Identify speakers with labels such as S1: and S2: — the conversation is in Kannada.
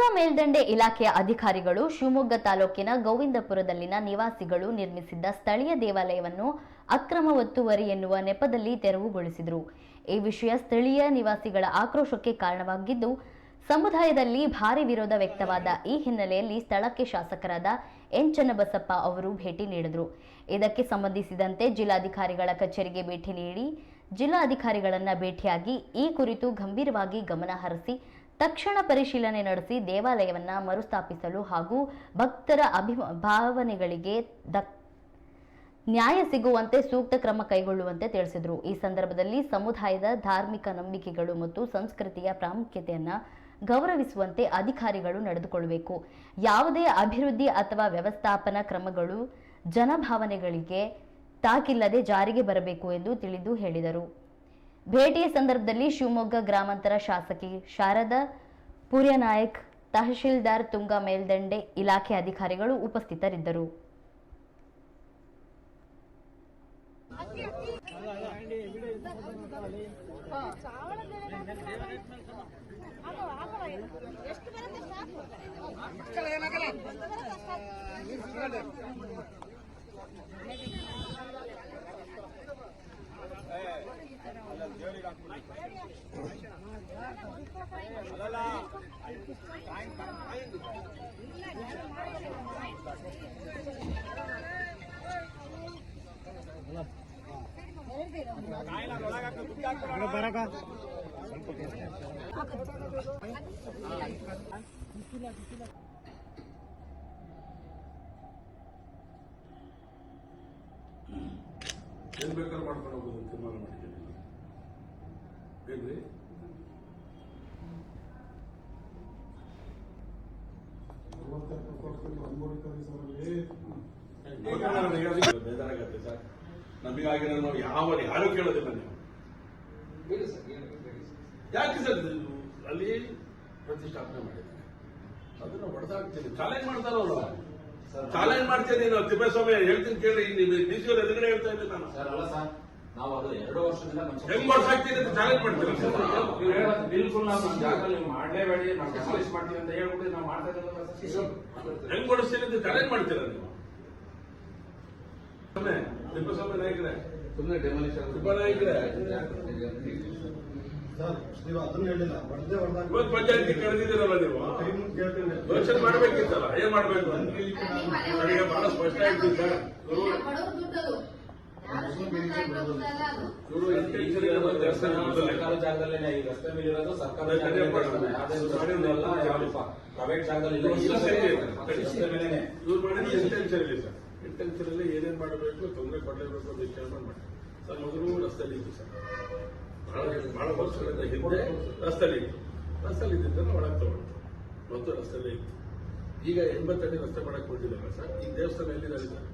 S1: ತುಂಗಾ ಮೇಲ್ದಂಡೆ ಇಲಾಖೆಯ ಅಧಿಕಾರಿಗಳು ಶಿವಮೊಗ್ಗ ತಾಲೂಕಿನ ಗೋವಿಂದಪುರದಲ್ಲಿನ ನಿವಾಸಿಗಳು ನಿರ್ಮಿಸಿದ್ದ ಸ್ಥಳೀಯ ದೇವಾಲಯವನ್ನು ಅಕ್ರಮ ಒತ್ತುವರಿ ಎನ್ನುವ ನೆಪದಲ್ಲಿ ತೆರವುಗೊಳಿಸಿದರು. ಈ ವಿಷಯ ಸ್ಥಳೀಯ ನಿವಾಸಿಗಳ ಆಕ್ರೋಶಕ್ಕೆ ಕಾರಣವಾಗಿದ್ದು, ಸಮುದಾಯದಲ್ಲಿ ಭಾರಿ ವಿರೋಧ ವ್ಯಕ್ತವಾದ ಈ ಹಿನ್ನೆಲೆಯಲ್ಲಿ ಸ್ಥಳಕ್ಕೆ ಶಾಸಕರಾದ ಎನ್ ಚನ್ನಬಸಪ್ಪ ಅವರು ಭೇಟಿ ನೀಡಿದರು. ಇದಕ್ಕೆ ಸಂಬಂಧಿಸಿದಂತೆ ಜಿಲ್ಲಾಧಿಕಾರಿಗಳ ಕಚೇರಿಗೆ ಭೇಟಿ ನೀಡಿ, ಜಿಲ್ಲಾಧಿಕಾರಿಗಳನ್ನು ಭೇಟಿಯಾಗಿ ಈ ಕುರಿತು ಗಂಭೀರವಾಗಿ ಗಮನ ಹರಿಸಿ ತಕ್ಷಣ ಪರಿಶೀಲನೆ ನಡೆಸಿ ದೇವಾಲಯವನ್ನು ಮರುಸ್ಥಾಪಿಸಲು ಹಾಗೂ ಭಕ್ತರ ಅಭಿಮ, ಭಾವನೆಗಳಿಗೆ ನ್ಯಾಯ ಸಿಗುವಂತೆ ಸೂಕ್ತ ಕ್ರಮ ಕೈಗೊಳ್ಳುವಂತೆ ತಿಳಿಸಿದರು. ಈ ಸಂದರ್ಭದಲ್ಲಿ ಸಮುದಾಯದ ಧಾರ್ಮಿಕ ನಂಬಿಕೆಗಳು ಮತ್ತು ಸಂಸ್ಕೃತಿಯ ಪ್ರಾಮುಖ್ಯತೆಯನ್ನು ಗೌರವಿಸುವಂತೆ ಅಧಿಕಾರಿಗಳು ನಡೆದುಕೊಳ್ಳಬೇಕು. ಯಾವುದೇ ಅಭಿವೃದ್ಧಿ ಅಥವಾ ವ್ಯವಸ್ಥಾಪನಾ ಕ್ರಮಗಳು, ಜನಭಾವನೆಗಳಿಗೆ ತಾಕಿಲ್ಲದೆ ಜಾರಿಗೆ ಬರಬೇಕು ಎಂದು ತಿಳಿದು ಹೇಳಿದರು. ಭೇಟಿಯ ಸಂದರ್ಭದಲ್ಲಿ ಶಿವಮೊಗ್ಗ ಗ್ರಾಮಾಂತರ ಶಾಸಕಿ ಶಾರದಾ ಪೂರ್ಯನಾಯಕ್ ತಹಶೀಲ್ದಾರ್ ತುಂಗಾ ಮೇಲ್ದಂಡೆ ಇಲಾಖೆ ಅಧಿಕಾರಿಗಳು ಉಪಸ್ಥಿತರಿದ್ದರು.
S2: ಏನ್ ಬೇಕಾದ್ರೂ ಮಾಡ್ಕೊಂಡು ಹೋಗೋದು ಅಂತ ತೀರ್ಮಾನ ಮಾಡಿದ್ದೀನಿ ಏನ್ರಿ ಬೇಜಾರಾಗತ್ತೆ ಸರ್ ನಮಗಾಗಿ ನಾವು ಯಾವ ಯಾರು ಕೇಳೋದಿಲ್ಲ ನೀವು
S3: ಸರ್ ಸರ್.
S2: ಯಾಕೆ ಸರ್ ಅಲ್ಲಿ ಪ್ರತಿಷ್ಠಾಪನೆ ಮಾಡಿದ್ದಾರೆ ಅದನ್ನ ಹೊಡೆದಾಕ್ತೀನಿ ಚಾಲೆಂಜ್ ಮಾಡ್ತಾರಲ್ಲ ಚಾಲೆಂಜ್ ಮಾಡ್ತೀನಿ ನಾವು ತಿಪ್ಪೇಸ್ವಾಮಿ ಹೇಳ್ತೀನಿ ಕೇಳಿ ಡಿ ಸಿ ಅವ್ರ ಎದುರುಗಡೆ ಹೇಳ್ತಾ ಇದ್ದೀನಿ ನಾನು
S3: ಸರ್ ಅಲ್ಲ ಸರ್ ನಾವು ಅದು ಎರಡು ವರ್ಷದಿಂದ
S2: ಹೆಂಗ್ ಮಾಡ್ಸಾಕ್ತೀನಿ ಅಂತ ಚಾಲೆಂಜ್
S3: ನೀವು ಹೇಳೋದು ಬಿಲ್ಕುಲ್ ನಾವು ನಮ್ಮ ಜಾಗದಲ್ಲಿ ನೀವು ಮಾಡಲೇಬೇಡಿ ನಾವು ಡೆಮಾಲಿಷ್ ಮಾಡ್ತೀವಿ ಅಂತ ಹೇಳ್ಬಿಟ್ಟು ನಾವು ಮಾಡ್ತಾ
S2: ಹೆಂಗ್ ಮಾಡಿಸ್ತೀನಿ ಅಂತ ಚಾಲೆಂಜ್ ಮಾಡ್ತೀರಾ ನೀವು? ಸುಮ್ಮನೆ ತಿಪ್ಪೇಸ್ವಾಮಿ ನಾಯಕರೇ.
S3: ಸುಮ್ಮನೆ ಡೆಮಾಲಿಷನ್
S2: ತಿಪ್ಪನಾಯಕರೇ
S4: ಸರ್ ನೀವು ಅದನ್ನ ಹೇಳಿಲ್ಲ. ಹೊಡೆದೇ ಹೊಡೆದಾಗ
S2: ಇವತ್ತು ಪಂಚಾಯತಿ ಕರೆದಿದ್ದೀರಲ್ಲ ನೀವು?
S4: ಕೈ ಮುಗ್ದು ಕೇಳ್ತೇನೆ
S2: ಯೋಚನೆ ಮಾಡ್ಬೇಕಿತ್ತಲ್ಲ ಏನ್ ಮಾಡ್ಬೇಕು ಅಂತ. ನನಗೆ ಬಹಳ ಸ್ಪಷ್ಟ ಆಗ್ತದೆ ಸರ್.
S3: ಸರ್ಕಾರ ಜಾಗದಲ್ಲೇ ಈ ರಸ್ತೆ ಪ್ರೈವೇಟ್ ಜಾಗದಲ್ಲಿ
S2: ಏನೇನ್ ಮಾಡಬೇಕು ತೊಂದರೆ ಕೊಡಲೇಬೇಕು ಅಂತ ವಿಚಾರ ಮಾಡಿ ಸರ್ ಮೊದಲು ರಸ್ತೆಯಲ್ಲಿ ಇತ್ತು ಸರ್. ಬಹಳ ಬಹಳ ವರ್ಷಗಳಿಂದ ಹಿಂದೆ ರಸ್ತೆಯಲ್ಲಿ ಇತ್ತು ರಸ್ತೆಯಲ್ಲಿ ಇದ್ದಿದ್ದನ್ನು ಒಳಗೆ ತಗೊಂಡು ಮತ್ತು ರಸ್ತೆಯಲ್ಲೇ ಇತ್ತು ಈಗ ಎಂಬತ್ತಡಿ ರಸ್ತೆ ಮಾಡಕ್ಕೆ ಕೊಟ್ಟಿದ್ದಾರೆ ಸರ್. ಈ ದೇವಸ್ಥಾನ ಎಲ್ಲಿದ್ದಾರೆ ಸರ್?